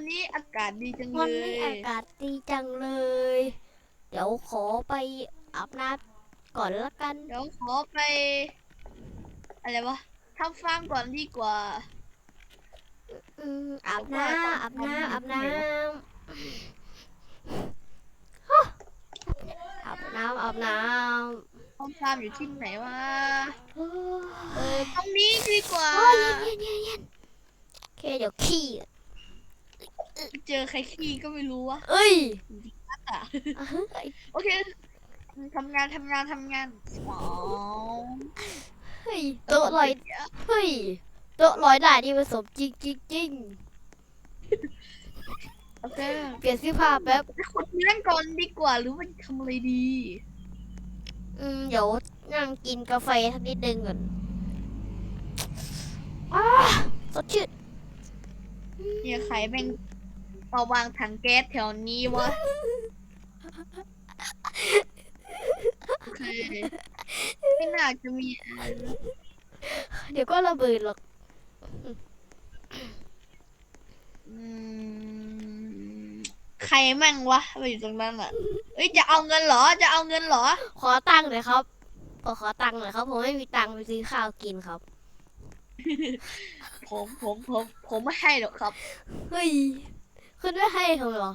วันนี้อากาศดีจังเลวันนี้ย อากาศดีจังเลย เดี๋ยวขอไปอาบน้ำก่อนละกัน เดี๋ยวขอไป อะไรวะทำฟาร์มก่อนดีกว่า อืมอาบน้ำอาบน้ำอาบน้ำฮะอาบน้ำอาบน้ห้องฟาร์มอยู่ที่ไหนวะำเฮ้เออตรงนี้ดีกว่ายเย็นเย็นเย็นโอเคเดี๋ยวขี้อะ เจอใครขี้ก็ไม่รู้วะเอ้ยอะอะเฮ้ยโอเคทำงานทำงานทำงานอ๋อเฮ้ยโต๊ะลอยเฮ้ยโต๊ะลอยได้นี่ผสมจริงจริงจริงโอเคเปลี่ยนเสื้อผ้าแป๊บไปขุดเรื่องก่อนดีกว่าหรือว่าจะทำอะไรดี อืมเดี๋ยวนั่งกินกาแฟสักนิดนึงก่อนอ้าสดชื่นเนี่ยใครแม่ง มาวางถังแก๊สแถวนี้วะโอเคไม่น่าจะมีอะไรนะเดี๋ยวก็ระเบิดหรอก อืมใครแม่งวะไปอยู่ตรงนั้นอะเอ้ยจะเอาเงินเหรอจะเอาเงินเหรอ ขอตังค์หน่อยครับขอขอตังค์หน่อยครับ ผมไม่มีตังค์ไปซื้อข้าวกินครับ ผมผมผมผมไม่ให้หรอกครับ เฮ้ย คุณไม่ให้ทำไมหรอ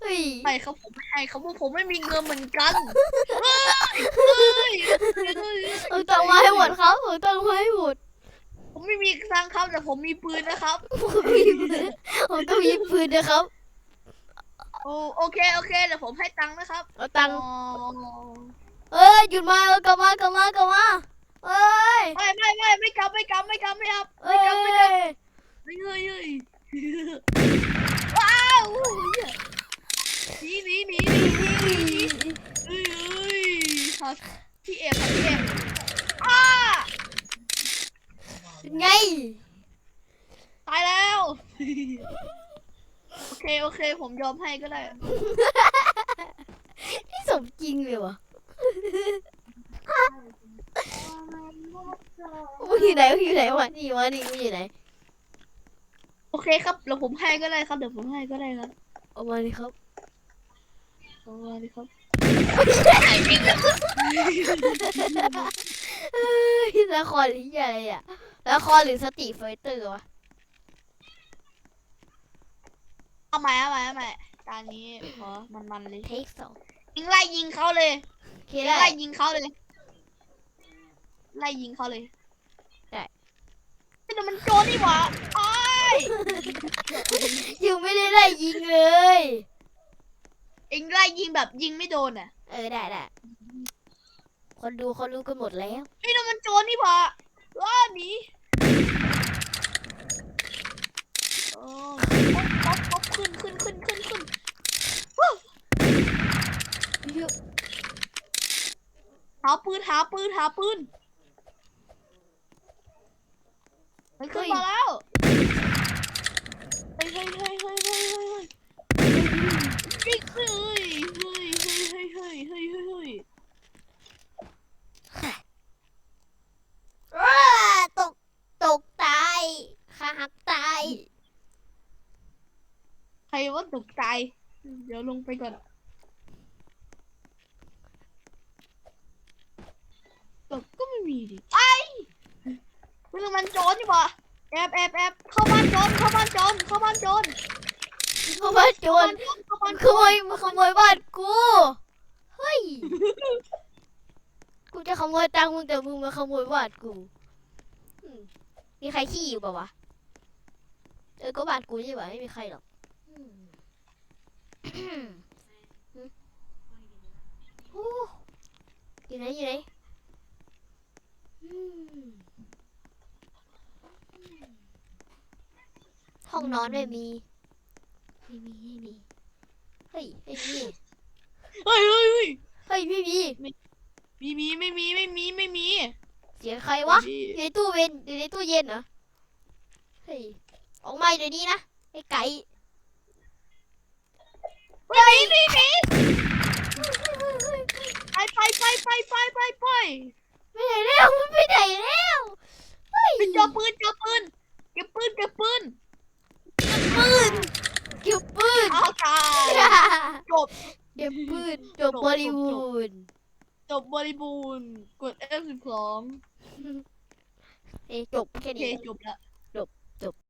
เฮ้ยไม่ครับผมไม่ให้เขาเพราะผมไม่มีเงินเหมือนกันเฮ้ยเฮ้ยเฮ้ยเอาตังค์มาให้หมดครับเอาตังค์มาให้หมดผมไม่มีตังค์ครับแต่ผมมีปืนนะครับ ผมมีปืนผมต้องมีปืนนะครับ โอโอเคโอเคเดี๋ยวผมให้ตังค์นะครับเอาตังค์อ๋อเอ้ยหยุดมาเออกลับมากลับมากลับมาเอ้ย ไม่ไม่ไม่ไม่กลับไม่กลับไม่กลับไม่กลับ เอ้ ไม่ ย กลับไม่กลับเฮ้ยเฮ้ยเฮ้ยว้าวหนีหนีหนีหนีหนีเฮ้ยเฮ้ ยหาพี่เอฟหาพี่เอฟอ้าเป็นไง ตายแล้ว โอเค โอเค ผมยอมให้ก็ได้ นี่สมจริงเลยวะมึงอยู่ไหนมึงอยู่ไหนวะนี่วะนี่มึงอยู่ไหน โอเคครับเดี๋ยวผมให้ก็ได้ครับเดี๋ยวผมให้ก็ได้ครับเอามาดิครับเอามาดิครับเอ้ย ละครหรืออะไรอะละครหรือสติไฟเตอร์วะเอาใหม่เอาใหม่เอาใหม่ตอนนี้ขอมันมันๆเลยเทคสองยิงไล่ยิงเขาเลยโอเคยิงได้ ไล่ยิงเขาเลยไล่ยิงเขาเลยได้แต่เดี๋ยวมันโจรนี่หว่าไอ้ายยังไม่ได้ไล่ยิงเลย เอ็งไล่ยิงแบบยิงไม่โดนอะ เออได้ได้ คนดูเขารู้กันหมดแล้วเฮ้ยนั่นมันโจรนี่หว่าว้าหนีโอ้ป๊อปป๊อปขึ้นขึ้นขึ้นขึ้นขึ้นหาปืนหาปืนหาปืนมันขึ้นมาแล้ว รว่าตกใจ เดี๋ยวลงไปก่อน ตกก็ไม่มีดิไอ้เรื่องมันโจรนี่หว่าแอบแอบแอบเข้าบ้านโจรเข้าบ้านโจรเข้าบ้านโจรเขามาโจเข้ารบ้านโจรเข้าบ้านโจขโมรยมาขโมยบ้านกู เฮ้ย กูจะขโมยตังค์มึงแต่มึงมาขโมยบ้านกูอืมมีใครขี้อยู่ปะวะ เออ ก็บ้านกูใช่ปะไม่มีใครหรอกอืม โอ้อยู่ไหนอยู่ไหนห้องนอนไม่มีไม่มีไม่มีเฮ้ยไม่มีเฮ้ยเฮ้ยเฮ้ยเฮ้ยไม่มีมีมีไม่มีไม่มีไม่มีเสียงใครวะอยู่ในตู้เย็นอยู่ในตู้เย็นเหรอเฮ้ยออกมาเดี๋ยวนี้นะไอ้ไก่ ไม่มีไม่มีไปไปไปไปไปไปไปไม่ไหนแล้วมันไปไหนแล้วเฮ้ยไปเจอปืนเจอปืนเก็บปืนเก็บปืนปืนบเก็บพืชจบบบริบูรณ์จบบริบูรณ์กด F12 เอ้จบแค่นี้จบละ